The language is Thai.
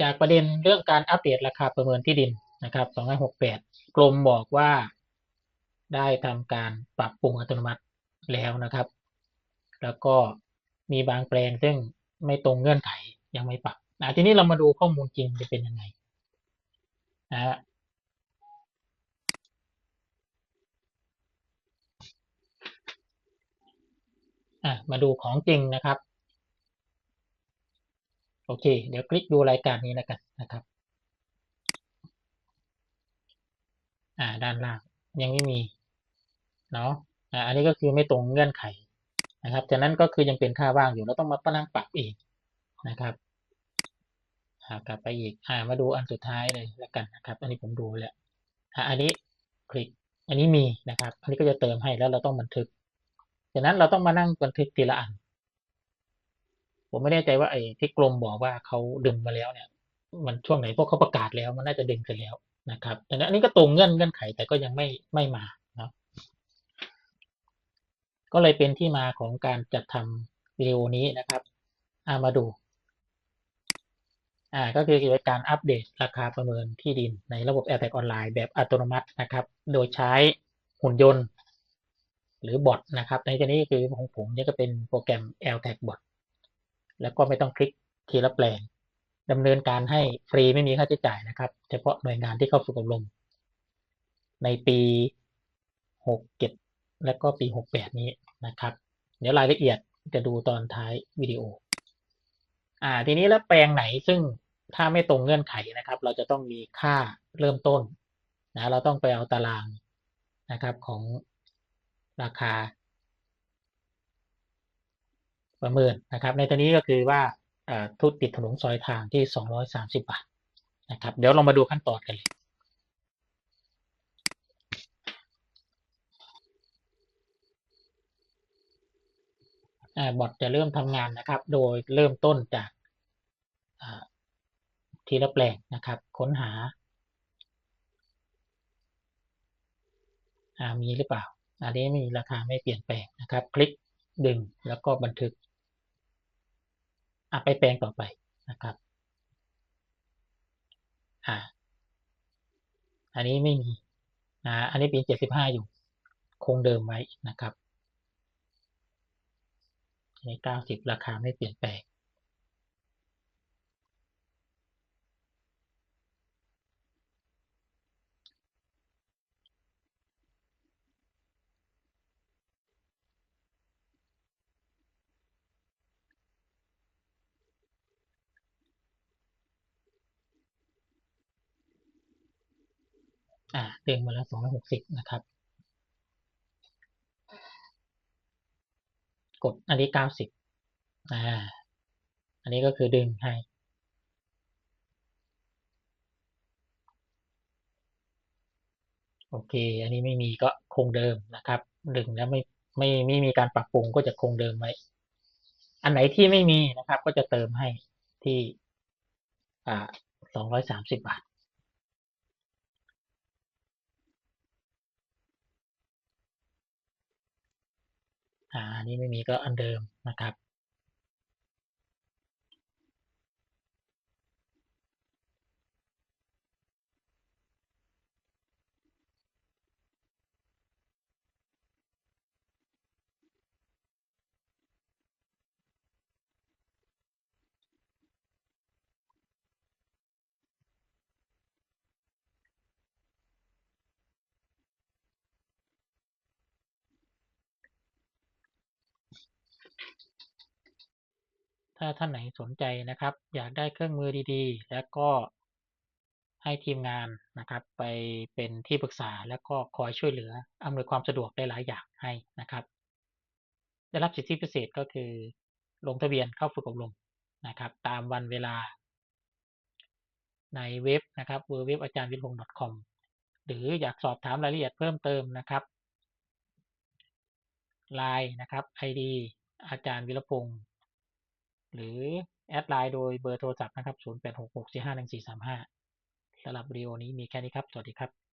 จากประเด็นเรื่องการอัปเดตราคาประเมินที่ดินนะครับ2568 กรมบอกว่าได้ทำการปรับปรุงอัตโนมัติแล้วนะครับ แล้วก็มีบางแปลงซึ่งไม่ตรงเงื่อนไขยังไม่ปรับนะทีนี้เรามาดูข้อมูลจริงจะเป็นยังไงนะฮะมาดูของจริงนะครับ อเค เดี๋ยวคลิกดูรายการนี้แล้วกันนะครับ อ่า ด้านล่างยังไม่มี เนาะ อ่า อันนี้ก็คือไม่ตรงเงื่อนไขนะครับ จากนั้นก็คือยังเป็นค่าว่างอยู่ เราต้องมาปนั่งปรับเองนะครับอ่ากลับไปอีก อ่า มาดูอันสุดท้ายเลยแล้วกันนะครับ อันนี้ผมดูแล้วอ่าอันนี้คลิก อันนี้มีนะครับ อันนี้ก็จะเติมให้แล้วเราต้องบันทึก จากนั้นเราต้องมานั่งบันทึกทีละอัน ผมไม่แน่ใจว่าไอ้ที่กรมบอกว่าเขาดึงมาแล้วเนี่ย มันช่วงไหนพวกเขาประกาศแล้ว มันน่าจะดึงเสร็จแล้วนะครับดังนั้นอันนี้ก็ตรงเงื่อนเงื่อนไขแต่ก็ยังไม่ไม่มาเนาะก็เลยเป็นที่มาของการจัดทำวิดีโอนี้นะครับอามาดูอ่าก็คือเกี่ยวกับการอัปเดตราคาประเมินที่ดินในระบบ AirTag ออนไลน์แบบอัตโนมัตินะครับ โดยใช้หุ่นยนต์ หรือบอทนะครับ ในที่นี้คือของผมนี่ก็เป็นโปรแกรม AirTag Bot แล้วก็ไม่ต้องคลิกทีละแปลงดำเนินการให้ฟรีไม่มีค่าใช้จ่ายนะครับ เฉพาะหน่วยงานที่เข้าฝึกอบรม ในปี67และก็ปี 68 นี้นะครับ เดี๋ยวรายละเอียดจะดูตอนท้ายวิดีโอ อ่า ทีนี้แล้วแปลงไหนซึ่งถ้าไม่ตรงเงื่อนไขนะครับ เราจะต้องมีค่าเริ่มต้นนะเราต้องไปเอาตารางนะครับของราคา ประเมินนะครับ ในตัวนี้ก็คือว่าทุกติดถนนซอยทางที่ 230 บาทนะครับ เดี๋ยวเรามาดูขั้นตอนกันเลยบอทจะเริ่มทำงานนะครับ โดยเริ่มต้นจากทีละแปลงนะครับ ค้นหามีหรือเปล่า อันนี้มีราคาไม่เปลี่ยนแปลงนะครับ คลิกดึงแล้วก็บันทึก อะไปแปลงต่อไปนะครับอ่าอันนี้ไม่มีนะอันนี้เป็นเจ็ดสิบห้าอยู่ คงเดิมไว้นะครับในเก้าสิบราคาไม่เปลี่ยนแปลง อ่าดึงมาแล้วสองร้อยหกสิบนะครับ กดอันนี้เก้าสิบอ่า อันนี้ก็คือดึงให้โอเค อันนี้ไม่มีก็คงเดิมนะครับ ดึงแล้วไม่ไม่ไม่มีการปรับปรุงก็จะคงเดิมไว้ อันไหนที่ไม่มีนะครับ ก็จะเติมให้ที่อ่าสองร้อยสามสิบบาท อันนี้ไม่มีก็อันเดิมนะครับ ถ้าท่านไหนสนใจนะครับ อยากได้เครื่องมือดีๆ แล้วก็ให้ทีมงานนะครับ ไปเป็นที่ปรึกษาแล้วก็คอยช่วยเหลืออำนวยความสะดวกได้หลายอย่างให้นะครับได้รับสิทธิพิเศษก็คือ ลงทะเบียนเข้าฝึกอบรมนะครับ ตามวันเวลา ในเว็บนะครับ w w w อาจารย์วิทย์พงศ์ .com หรืออยากสอบถามรายละเอียดเพิ่มเติมนะครับ Line นะครับ ID อาจารย์วิรพงศ์ หรือแอดไลน์โดยเบอร์โทรศัพท์นะครับ 0866451435สำหรับวิดีโอนี้มีแค่นี้ครับ สวัสดีครับ